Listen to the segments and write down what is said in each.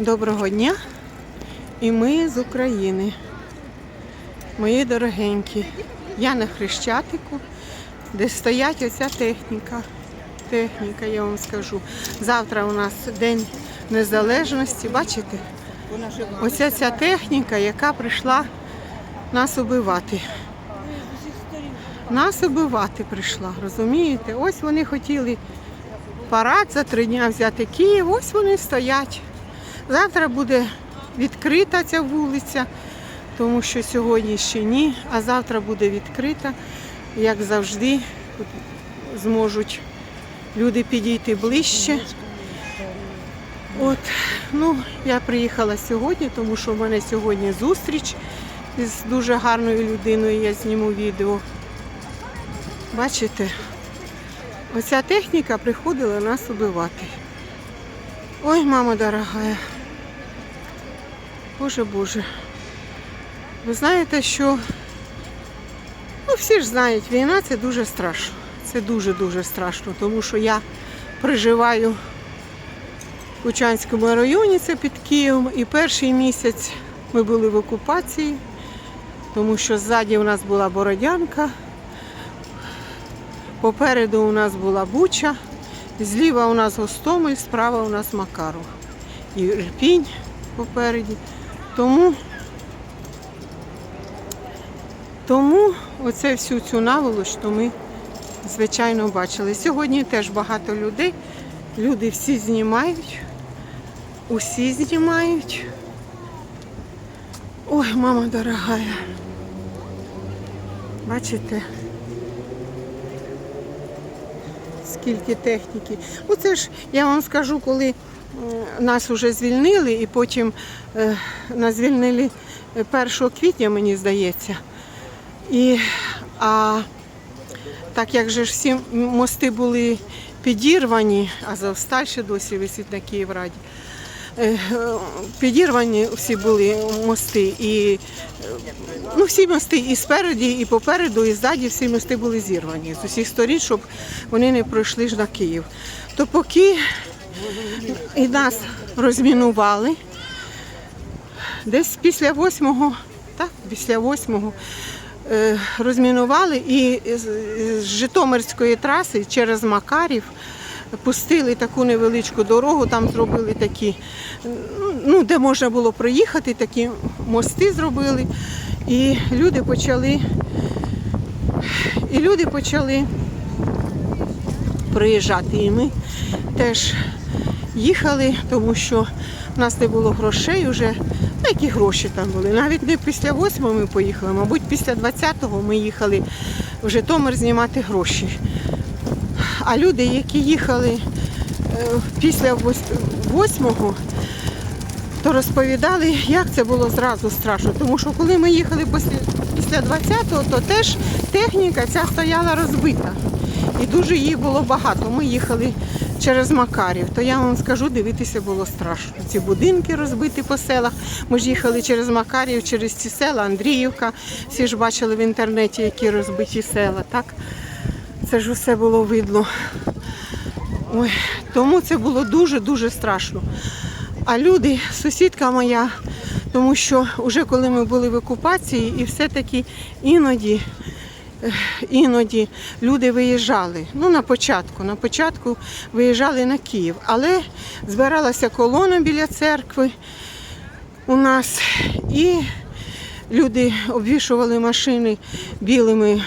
Доброго дня! І ми з України. Мої дорогенькі. Я на Хрещатику, де стоять оця техніка. Техніка, я вам скажу. Завтра у нас День Незалежності. Бачите? Оця ця техніка, яка прийшла нас убивати. Нас убивати прийшла, розумієте? Ось вони хотіли парад за три дня взяти Київ, ось вони стоять. Завтра буде відкрита ця вулиця, тому що сьогодні ще ні, а завтра буде відкрита, як завжди, зможуть люди підійти ближче. От, ну, я приїхала сьогодні, тому що в мене сьогодні зустріч з дуже гарною людиною, я зніму відео. Бачите, оця техніка приходила нас убивати. Ой, мама дорогая. Боже Боже. Ви знаєте, що ну, всі ж знають, війна це дуже страшно. Це дуже-дуже страшно, тому що я проживаю в Кучанському районі, це під Києвом, і перший місяць ми були в окупації, тому що ззаді у нас була Бородянка, попереду у нас була Буча, зліва у нас Гостомель, справа у нас Макаров. І Ірпінь попереді. Тому, тому оце всю цю наволоч, то ми, звичайно, бачили. Сьогодні теж багато людей. Люди всі знімають, усі знімають. Ой, мама дорогая. Бачите? Скільки техніки. Оце ж я вам скажу, коли нас вже звільнили, і потім е, нас звільнили 1 квітня, мені здається. І, а так як же ж всі мости були підірвані, Азовсталь ще досі висить на Київраді. е, е, Підірвані всі були мости, і е, ну, всі мости і спереді, і попереду, і ззаді всі мости були зірвані з усіх сторін, щоб вони не пройшли ж на Київ. То поки і нас розмінували, десь після восьмого, так, після восьмого е, розмінували і з, Житомирської траси через Макарів пустили таку невеличку дорогу, там зробили такі, ну, де можна було проїхати, такі мости зробили. І люди почали, і люди почали приїжджати. І ми теж їхали, тому що в нас не було грошей вже. Ну, які гроші там були? Навіть не після 8 ми поїхали, мабуть, після 20-го ми їхали в Житомир знімати гроші. А люди, які їхали е, після 8-го, то розповідали, як це було зразу страшно. Тому що коли ми їхали після 20-го, то теж техніка ця стояла розбита. І дуже її було багато. Ми їхали через Макарів, то я вам скажу, дивитися було страшно. Ці будинки розбиті по селах. Ми ж їхали через Макарів, через ці села, Андріївка. Всі ж бачили в інтернеті, які розбиті села. так? Це ж усе було видно. Ой, тому це було дуже-дуже страшно. А люди, сусідка моя, тому що вже коли ми були в окупації, і все-таки іноді, іноді люди виїжджали. Ну, на початку, на початку виїжджали на Київ, але збиралася колона біля церкви у нас, і люди обвішували машини білими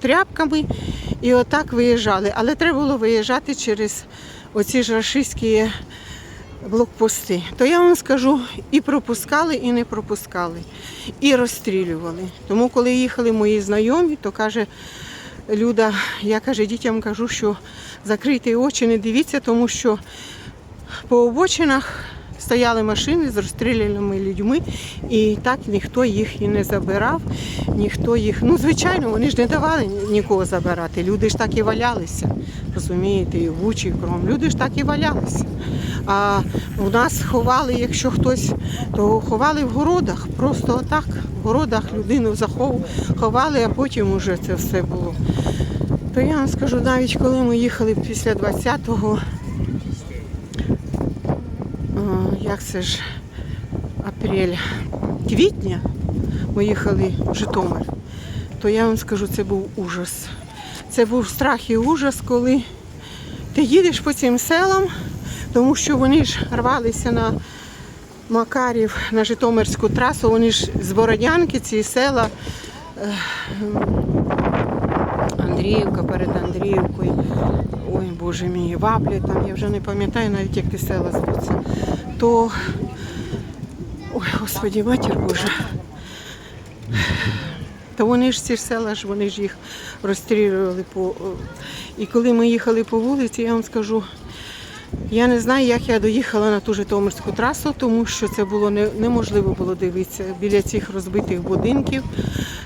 тряпками і отак виїжджали. Але треба було виїжджати через оці ж рашистські блокпости. То я вам скажу, і пропускали, і не пропускали, і розстрілювали. Тому, коли їхали мої знайомі, то каже Люда, я каже, дітям кажу, що закрийте очі, не дивіться, тому що по обочинах стояли машини з розстріляними людьми, і так ніхто їх і не забирав, ніхто їх. Ну, звичайно, вони ж не давали нікого забирати. Люди ж так і валялися. Розумієте, і в і кром. Люди ж так і валялися. А у нас ховали, якщо хтось, то ховали в городах. Просто отак, в городах людину захов, ховали, а потім уже це все було. То я вам скажу, навіть коли ми їхали після 20-го, як це ж, апрель, квітня ми їхали в Житомир, то я вам скажу, це був ужас. Це був страх і ужас, коли ти їдеш по цим селам, тому що вони ж рвалися на Макарів, на Житомирську трасу, вони ж з Бородянки, ці села. е, Андріївка перед Андріївкою. Ой, Боже мій, Ваблі там, я вже не пам'ятаю навіть, як ті села звуться. То, ой, Господі, матір Божа. То вони ж ці села ж вони ж їх розстрілювали по. І коли ми їхали по вулиці, я вам скажу, я не знаю, як я доїхала на ту Житомирську трасу, тому що це було не, неможливо було дивитися. Біля цих розбитих будинків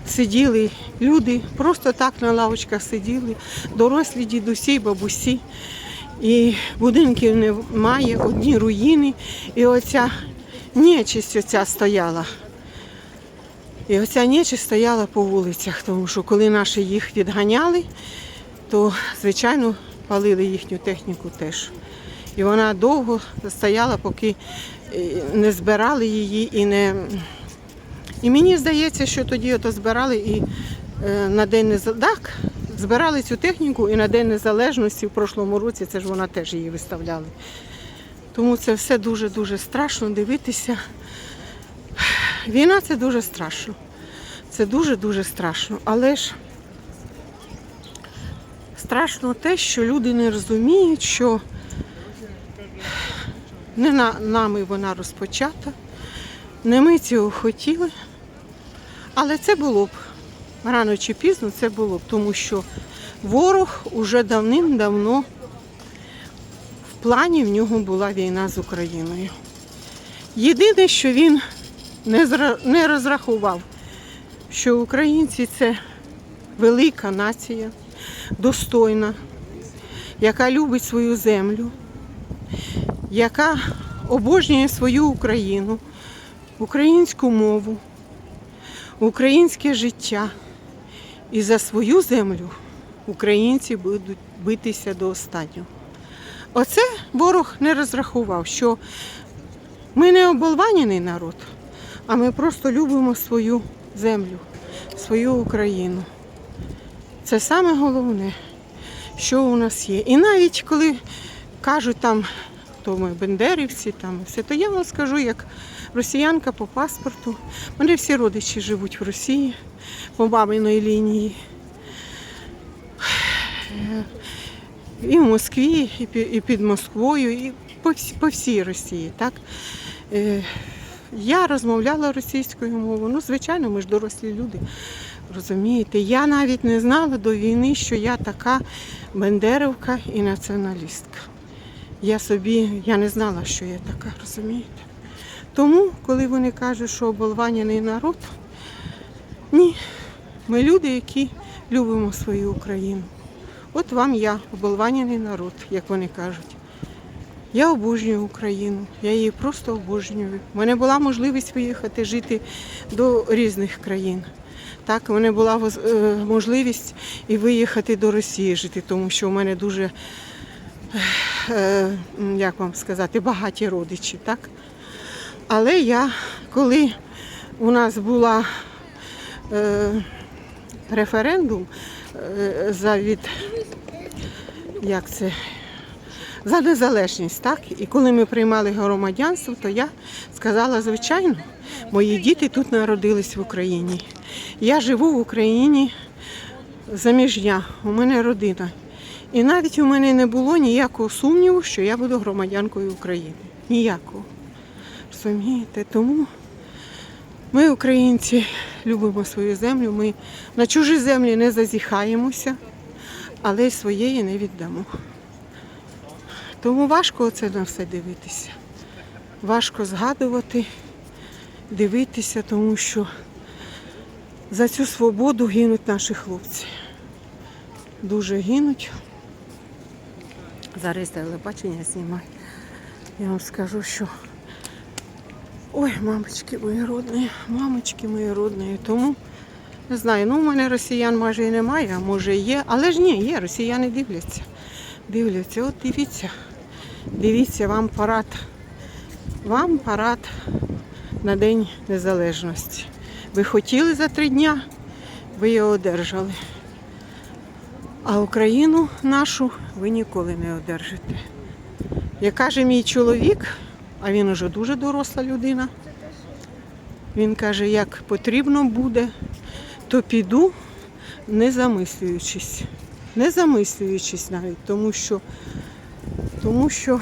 сиділи люди, просто так на лавочках сиділи, дорослі дідусі, бабусі. І будинків немає, одні руїни. І оця нечисть оця стояла. І оця нечисть стояла по вулицях, тому що коли наші їх відганяли, то, звичайно, палили їхню техніку теж. І вона довго стояла, поки е, не збирали її і не. І мені здається, що тоді ото збирали і е, на День Незалежності. Так, збирали цю техніку і на День Незалежності в прошлому році це ж вона теж її виставляли. Тому це все дуже-дуже страшно дивитися. Війна це дуже страшно. Це дуже-дуже страшно. Але ж страшно те, що люди не розуміють, що не на, нами вона розпочата, не ми цього хотіли. Але це було б. Рано чи пізно це було б, тому що ворог уже давним-давно в плані в нього була війна з Україною. Єдине, що він не, зра- не розрахував, що українці це велика нація, достойна, яка любить свою землю, яка обожнює свою Україну, українську мову, українське життя. І за свою землю українці будуть битися до останнього. Оце ворог не розрахував, що ми не оболваніний народ, а ми просто любимо свою землю, свою Україну. Це саме головне, що у нас є. І навіть коли кажуть там, то ми бендерівці, там все, то я вам скажу, як росіянка по паспорту. У мене всі родичі живуть в Росії по маминої лінії. І в Москві, і під Москвою, і по всій, Росії. Так? Е, Я розмовляла російською мовою. Ну, звичайно, ми ж дорослі люди. Розумієте, я навіть не знала до війни, що я така бендерівка і націоналістка. Я собі, я не знала, що я така, розумієте? Тому, коли вони кажуть, що оболваняний народ, ні, ми люди, які любимо свою Україну. От вам я, оболваняний народ, як вони кажуть. Я обожнюю Україну, я її просто обожнюю. У мене була можливість виїхати жити до різних країн. Так, у мене була е, можливість і виїхати до Росії жити, тому що у мене дуже, як вам сказати, багаті родичі. Так? Але я, коли у нас була е, референдум е, за від як це за незалежність, так? І коли ми приймали громадянство, то я сказала, звичайно, мої діти тут народились в Україні. Я живу в Україні заміжня, у мене родина. І навіть у мене не було ніякого сумніву, що я буду громадянкою України. Ніякого. Розумієте? Тому ми, українці, любимо свою землю. Ми на чужі землі не зазіхаємося, але й своєї не віддамо. Тому важко це на все дивитися. Важко згадувати, дивитися, тому що за цю свободу гинуть наші хлопці. Дуже гинуть. Зараз телебачення знімаю. Я вам скажу, що ой, мамочки мої родні, мамочки мої родні. Тому не знаю, ну у мене росіян майже і немає, а може є. Але ж ні, є, росіяни дивляться. Дивляться, от дивіться. Дивіться, вам парад Вам парад на День Незалежності. Ви хотіли за три дня, ви його одержали. А Україну нашу ви ніколи не одержите. Як каже мій чоловік, а він уже дуже доросла людина. Він каже, як потрібно буде, то піду, не замислюючись. Не замислюючись навіть, тому що, тому що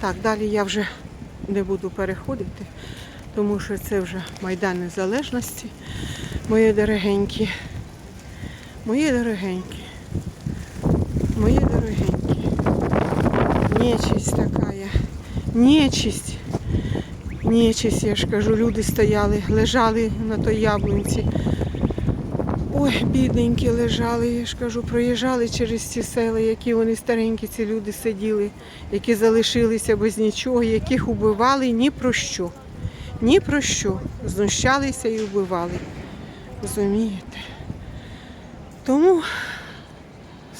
так, далі я вже не буду переходити, тому що це вже Майдан Незалежності. Мої дорогенькі, мої дорогенькі, мої дорогенькі. Нечисть така. Нечисть. Нечисть, я ж кажу, люди стояли, лежали на той яблунці. Ой, бідненькі лежали, я ж кажу, проїжджали через ці села, які вони старенькі, ці люди сиділи, які залишилися без нічого, яких убивали ні про що. Ні про що. Знущалися і вбивали. Розумієте? Тому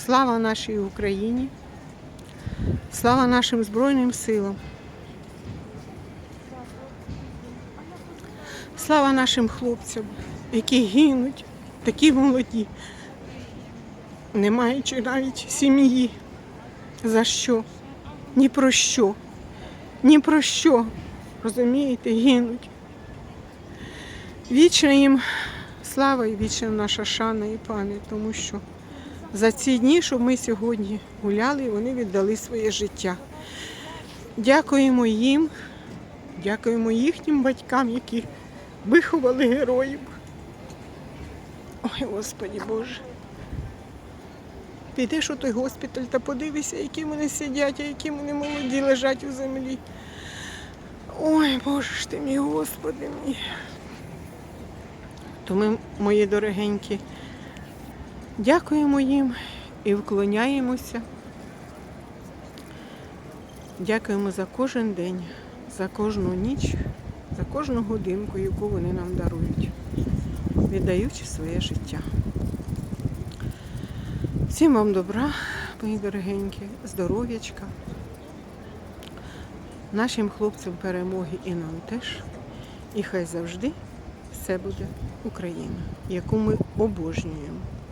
слава нашій Україні, слава нашим Збройним силам. Слава нашим хлопцям, які гинуть, такі молоді, не маючи навіть сім'ї. За що? Ні про що. Ні про що. Розумієте, гинуть. Вічна їм слава і вічна наша шана і пам'ять, тому що за ці дні, що ми сьогодні гуляли, вони віддали своє життя. Дякуємо їм, дякуємо їхнім батькам, які виховали героїв. Ой, Господі Боже. Підеш у той госпіталь та подивися, які вони сидять, а які вони молоді лежать у землі. Ой, Боже ж ти мій, Господи мій. То ми, мої дорогенькі, дякуємо їм і вклоняємося. Дякуємо за кожен день, за кожну ніч, за кожну годинку, яку вони нам дарують, віддаючи своє життя. Всім вам добра, мої дорогенькі, здоров'ячка, нашим хлопцям перемоги і нам теж. І хай завжди все буде Україна, яку ми обожнюємо.